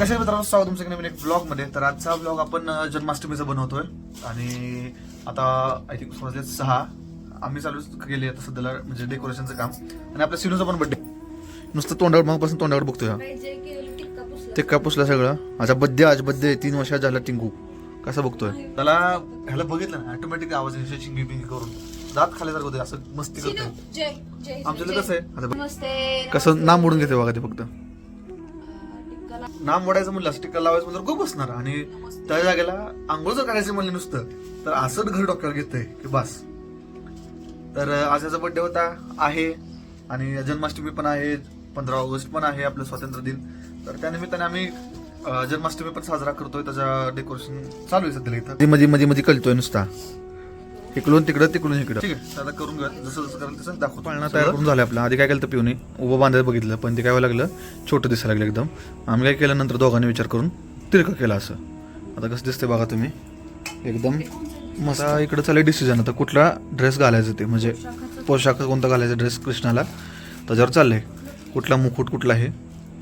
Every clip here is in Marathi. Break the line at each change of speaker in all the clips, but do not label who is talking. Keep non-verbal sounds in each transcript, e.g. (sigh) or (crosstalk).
कशा मित्रांनो? स्वागत तुमचं नवीन एक ब्लॉगमध्ये तर आजचा ब्लॉग आपण जन्माष्टमीचा बनवतोय. आणि आता आय थिंक समजले सहा. आम्ही चालू केले आता सध्याला म्हणजे डेकोरेशनचं काम. आणि आपल्या सिनूचा पण बड्डे नुसतं तोंडावर मगपासून तोंडावर बघतोय. ते का पुसला सगळं. माझा बड्डे आज बड्डे तीन वर्षात झाला टिंकू. कसा बघतोय? त्याला ह्याला बघितलं ना ऑटोमॅटिक आवाज चिंगी पिंगी करून. दात खाल्यासारखं होते असं मस्ती करतोय. आमच्याकडे कसं आहे? कसं नाम मोडून घेते बघा ते फक्त. नाम मोडायचं म्हणलं स्टिकर लावायचं म्हणलं खूप बसणार आणि त्या जागेला आंघोळ जर करायचं म्हणलं नुसतं तर असंच घर डॉक्टर घेतंय की बस. तर आजचा बर्थडे होता आहे. आणि जन्माष्टमी पण आहे पंधरा ऑगस्ट पण आहे आपलं स्वातंत्र्य दिन. तर त्या निमित्ताने आम्ही जन्माष्टमी पण साजरा करतोय. त्याचा डेकोरेशन चालू आहे सध्या इथं. मध्ये मध्ये मध्ये कळतोय नुसता. इकडून तिकडं तिकडून इकडं. ठीक आहे आता करून घ्या जसं जसं करेल तसं दाखवतो. पाळणा तयार करून झालं आपलं. आधी काय केलं तर पिऊने? उभं बांधायला बघितलं पण ते काय व्हायला लागलं? छोटं दिसायला लागलं एकदम. आम्ही काय केलं नंतर दोघांनी विचार करून तिरकं केलं असं. आता कसं दिसतंय बघा तुम्ही. एकदम मस्त आता इकडं चालू डिसिजन आता कुठला ड्रेस घालायचं ते? म्हणजे पोशाख कोणता घालायचा ड्रेस कृष्णाला? त्याच्यावर चाललंय. कुठला मुकुट कुठला आहे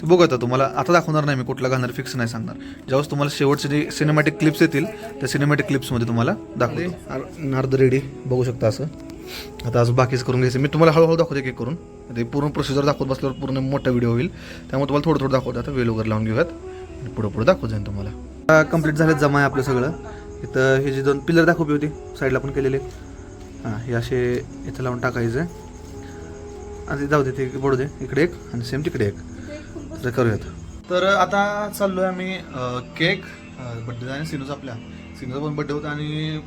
ते बघू आता तुम्हाला. आता दाखवणार नाही मी कुठला घालणार फिक्स नाही सांगणार. ज्यावेळेस तुम्हाला शेवटचे जे सिनेमॅटिक क्लिप्स येतील त्या सिनेमॅटिक क्लिप्समध्ये तुम्हाला दाखवतो. नार्द रेडी बघू शकता असं. आता आज बाकीच करून घ्यायचं. मी तुम्हाला हळूहळू दाखवते एक करून. ते पूर्ण प्रोसिजर दाखवत बसल्यावर पूर्ण मोठा व्हिडिओ होईल. त्यामुळे तुम्हाला थोडं थोडं दाखवतो. आता वेल वगैरे लावून घेऊयात. आणि पुढं पुढं दाखवत जाईन तुम्हाला. कंप्लीट झालं जमा आहे आपलं सगळं. इथं हे जे दोन पिलर दाखवली होती साईडला पण केलेले. हां हे असे इथं लावून टाकायचं. आणि जाऊ दे ते पडू दे. इकडे एक आणि सेम तिकडे एक. तर करूयात. तर आता चाललो आहे आम्ही केक बड्डे आणि सिनूचा आपल्या. सिनूचा पण बड्डे होता आणि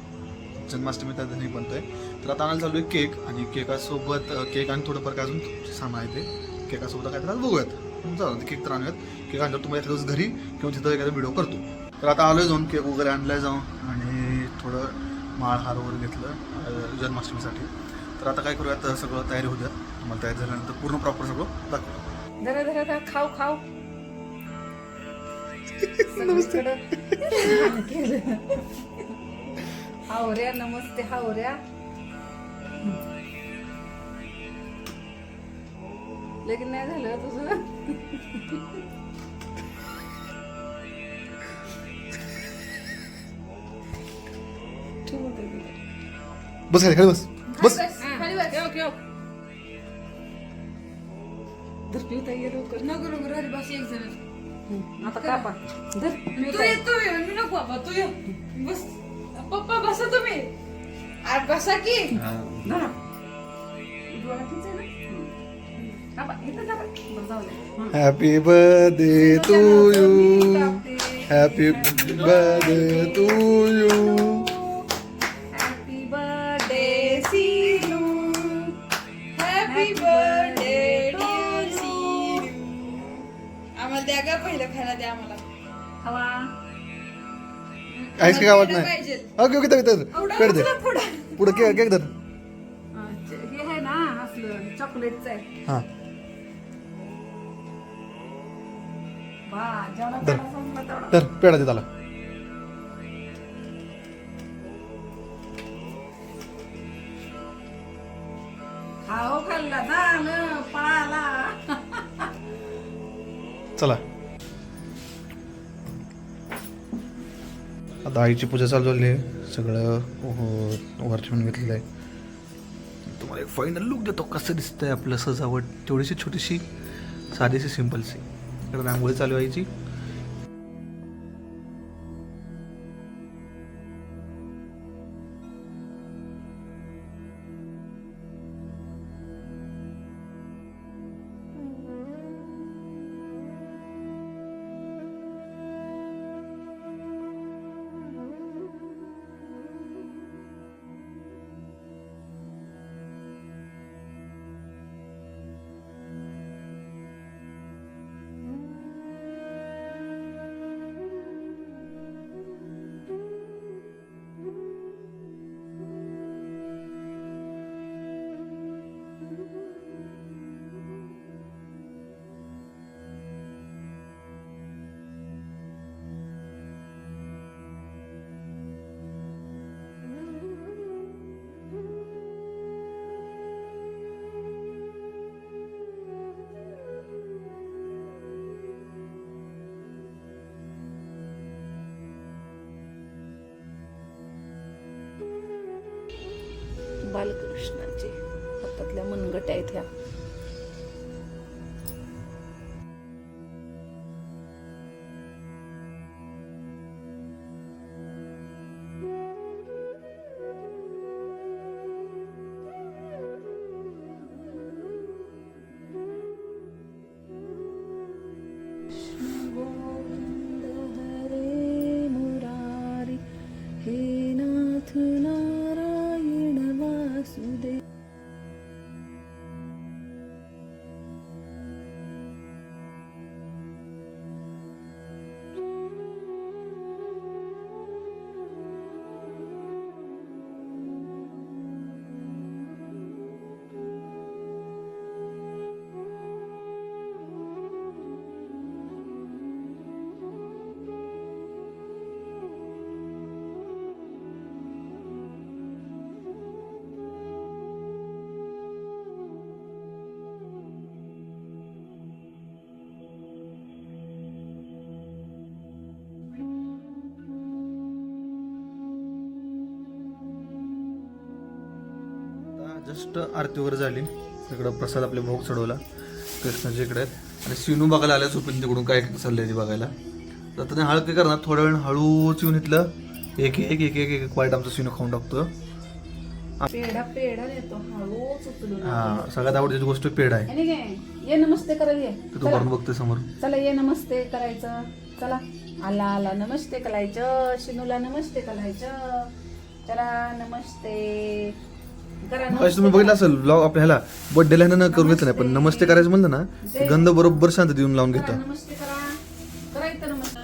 जन्माष्टमी त्या दिवशी बनतोय. तर आता आणायला आहे केक आणि केकासोबत केक आणि थोडंफार काय अजून सामान आहे ते. केकासोबत काय तर बघूयात. चालू ते केक तर आणूयात. केक आणल्यावर तुम्हाला एखाद्या दिवस घरी किंवा तिथं एखादा व्हिडिओ करतो. तर आता आलोय जाऊन केक वगैरे आणलाय जाऊन आणि थोडं माळ हार वगैरे घेतलं जन्माष्टमीसाठी. तर आता काय करूयात सगळं तयारी होत्या तुम्हाला तयारी झाल्यानंतर पूर्ण प्रॉपर सगळं दाखवू.
जरा जरा जरा खाऊ खाऊ. हावऱ्या नमस्ते हावऱ्या. लगीन नाही झालं तुझं.
बस खाली बस.
पिवता ये लवकर.
नको नको राहिली बस एक जण
हं, आता कापा धर
तू ये तू ये मी नको बाबा तू ये बस पप्पा बसा तुम्ही आठ बसा की
धरा. डोळा खिचाय ना? हं. कापा, इथं कापा. बरं, जाऊ दे. हं.
हॅपी बर्थडे टू यू
कापते.
हॅपी बर्थडे टू यू
का पहिलं खायला द्या आम्हाला.
हवा.
आईस आवडत नाही. ओके ओके तर पेड दे.
पुढं.
पुढे केक केक धर.
हं, आहे ना असलं चॉकलेटचं आहे.
हां. पेढा दे त्याला. (laughs) चला. आता आईची पूजा चालू झाली आहे. सगळं हो, वर घेतलेलं आहे. तुम्हाला एक फायनल लुक देतो. कसं दिसतंय आपलं सजावट? तेवढीशी छोटीशी साधीशी सिम्पलशी कारण रांगोळी चालू आहे आईची.
कृष्णाची. हातातल्या मनगट्या आहेत ह्या.
जस्ट आरती वगैरे झाली. इकडं प्रसाद आपले भोग चढवला. कृष्णाच्या इकडे आहेत. आणि सिनू बघायला आल्या झोपेन तिकडून काय चाललंय ते बघायला. तर आता ते हळद काय करणार थोड्या वेळ हळूच येऊन इथलं एक एक एक एक एक वाईट आमचं सिनू खाऊन टाकतो
पेढा पेढा
हा सगळ्यात आवडतीची गोष्ट पेड आहे.
ये नमस्ते
ते तू करून बघते समोर.
चला ये नमस्ते करायचं. चला. आला आला नमस्ते करायचं शिनूला नमस्ते करायचं चला नमस्ते. नमस्ते
तुम्ही बघितलं असेल ब्लॉग आपल्या ह्याला बर्थडेला ह्यानं न करून घेतलं नाही पण नमस्ते करायचं म्हणलं ना गंध बरोबर शांत देऊन लावून घेतं.
नमस्ते करा. करायचं नमस्ते.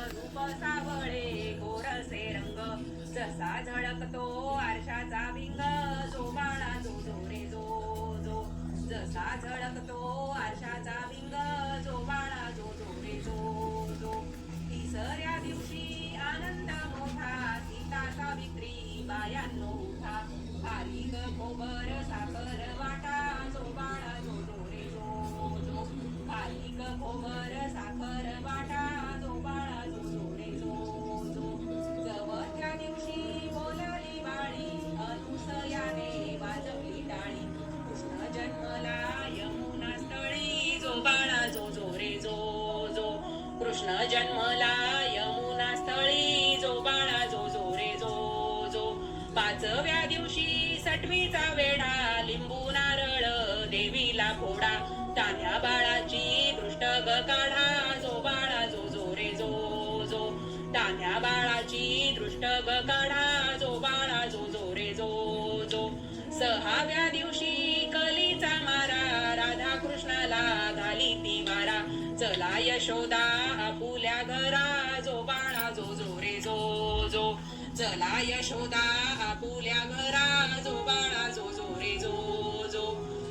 दिवशी आनंद मोठा सीता सावित्री बायांनो उठा. खाली खोबर साखर वाटा जो बाळा जो जो जो जो. खाली खोबर साखर वाटा जो बाळा जो जो जो जो. जवळच्या दिवशी बोलली बाळी अनुस याने वाजवली टाळी. कृष्ण जन्मला यमुना स्थळी जो बाळा जो जो जो जो. कृष्ण जन्मला यमुना स्थळी जो बाळा जो जो जो जो. पाचव्या दिवशी आठवीचा वेढा लिंबू नारळ देवीला फोडा. तान्या बाळाची दृष्ट ग काढा जो बाळा जो जो रे जो जो. तान्या बाळाची दृष्ट ग काढा जो बाळा जो जो रे जो जो. सहाव्या दिवशी कलीचा मारा राधा कृष्णाला घाली ती मारा चला यशोदा आपुल्या घरा जो बाळा जो जो रे जो जो. चला यशोदा आपुल्या घरा जो बाळा जो जो रे जो जो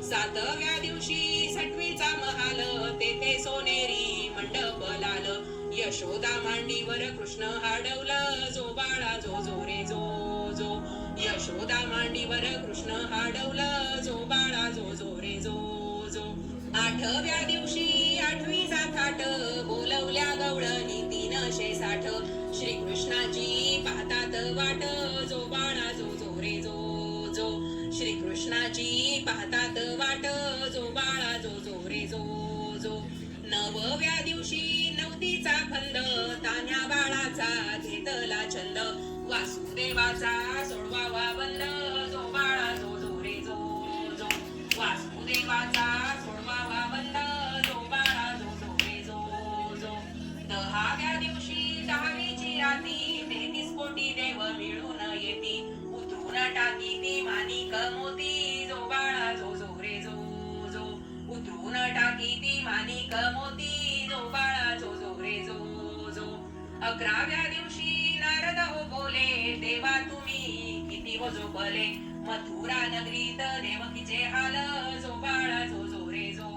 सातव्या दिवशी सटवीचा महाल तेथे सोनेरी मंडप लाल. यशोदा मांडीवर कृष्ण हाडवलं जो बाळा जो जो रे जो जो यशोदा मांडीवर कृष्ण हाडवलं जो बाळा जो जो रे जो जो आठव्या दिवशी आठवीचा थाट बोलवल्या गवळणी. कृष्णाजी पाहतात वाट जो बाळा जो जो रे जो जो. श्रीकृष्णाची पाहतात वाट जो बाळा जो जो रे जो जो. नवव्या दिवशी नवतीचा खंड तान्या बाळाचा घेतला छंद. वासुदेवाचा सोडवावा बंद जो बाळा जो जो रे जो जो. वासुदेवाचा ती मानिक जो बाळा जो जो रे जो जो उतरून टाकी ती मानिक मोती जो बाळा जो जो रे जो जो अकराव्या दिवशी नारद हो बोले देवा तुम्ही किती हो झोपले मथुरा नगरीत देवकीचे हाल जो बाळा जो जो रे जो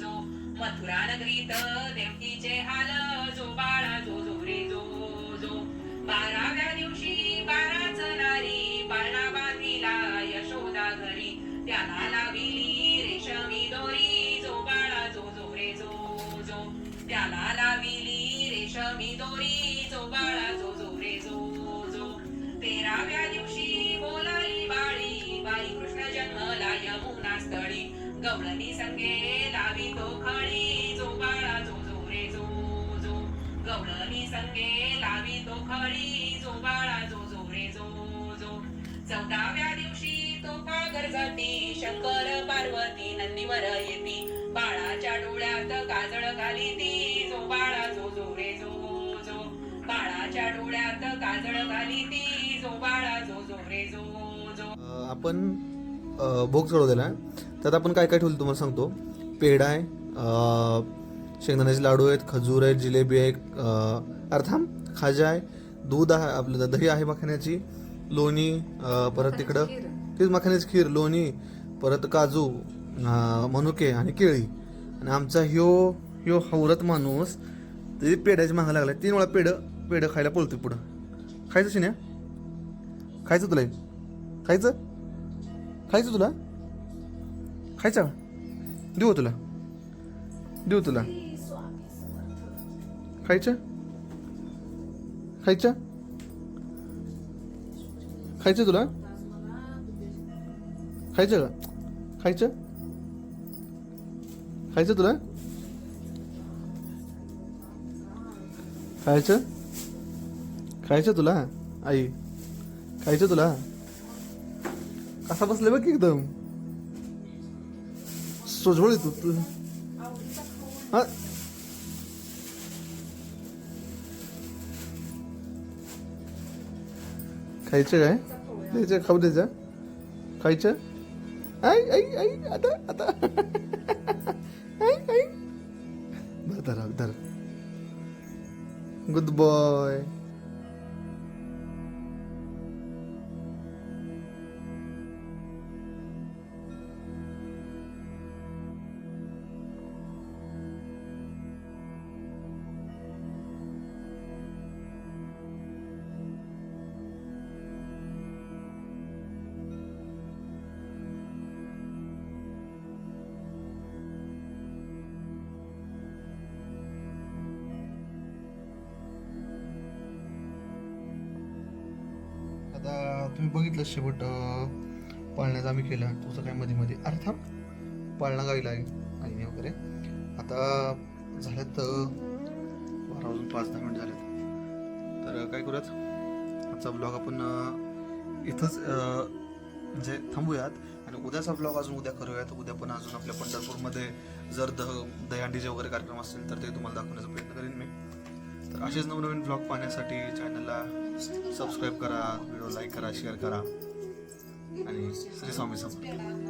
जो मथुरा नगरीत देवकीचे हाल जो बाळा जो जो रे जो जो बारा शंकर पार्वती नंदीवर येती. बाळाच्या डोळ्यात काजळ घाली ती जो बाळा जो जो रे जो जो बाळाच्या डोळ्यात काजळ घाली ती जो बाळा जो जो रे जो जो
आपण भोग चढवलेला आहे त्यात आपण काय काय ठेवलं तुम्हाला सांगतो. पेढा आहे शेंगदाण्याचे लाडू आहेत खजूर आहे जिलेबी आहे अर्थाम खाजा आहे दूध आहे आपलं दही आहे मखाण्याची लोणी परत तिकडं तेच मखाण्याची खीर लोणी परत काजू मनुके आणि केळी. आणि आमचा ह्यो ह्यो हवरत माणूस ते पेढ्याची मागा लागला तीन वेळा पेढं पेढं खायला पळतो पुढं. खायचं शिन्या? खायचं तुला खायचं? खायचं तुला? खायचं? देऊ तुला. देऊ तुला. खायचं? खायचं? खायचं तुला? खायचं का? खायचं? खायचं तुला? खायचं? खायचं तुला? आई खायचं तुला? कसा बसले बघ की एकदम. सोजवळ तू तू. हा? खायचं काय? द्यायचं खाऊ द्यायचं. खायचं? आई आई आई आता आता. आई आई. बरं धरा धर. गुड बॉय तुम्ही बघितलं शेवट पाळण्याचा आम्ही केला. तुझं काय मध्ये मध्ये अर्थात पाळणा गावीला आहे. आईने वगैरे. आता झाल्यात बारा वाजून पाच दहा मिनिट झालेत. तर काय करूयात? आजचा ब्लॉग आपण इथंच म्हणजे थांबूयात. आणि उद्याचा ब्लॉग अजून उद्या करूयात. उद्या पण अजून आपल्या पंढरपूरमध्ये जर दह दहीहंडीचे वगैरे कार्यक्रम असतील तर ते तुम्हाला दाखवण्याचा प्रयत्न करेन मी. तर असेच नवनवीन ब्लॉग पाहण्यासाठी चॅनलला सबस्क्राईब करा व्हिडिओ लाईक करा शेअर करा. आणि श्री स्वामी समर्थ.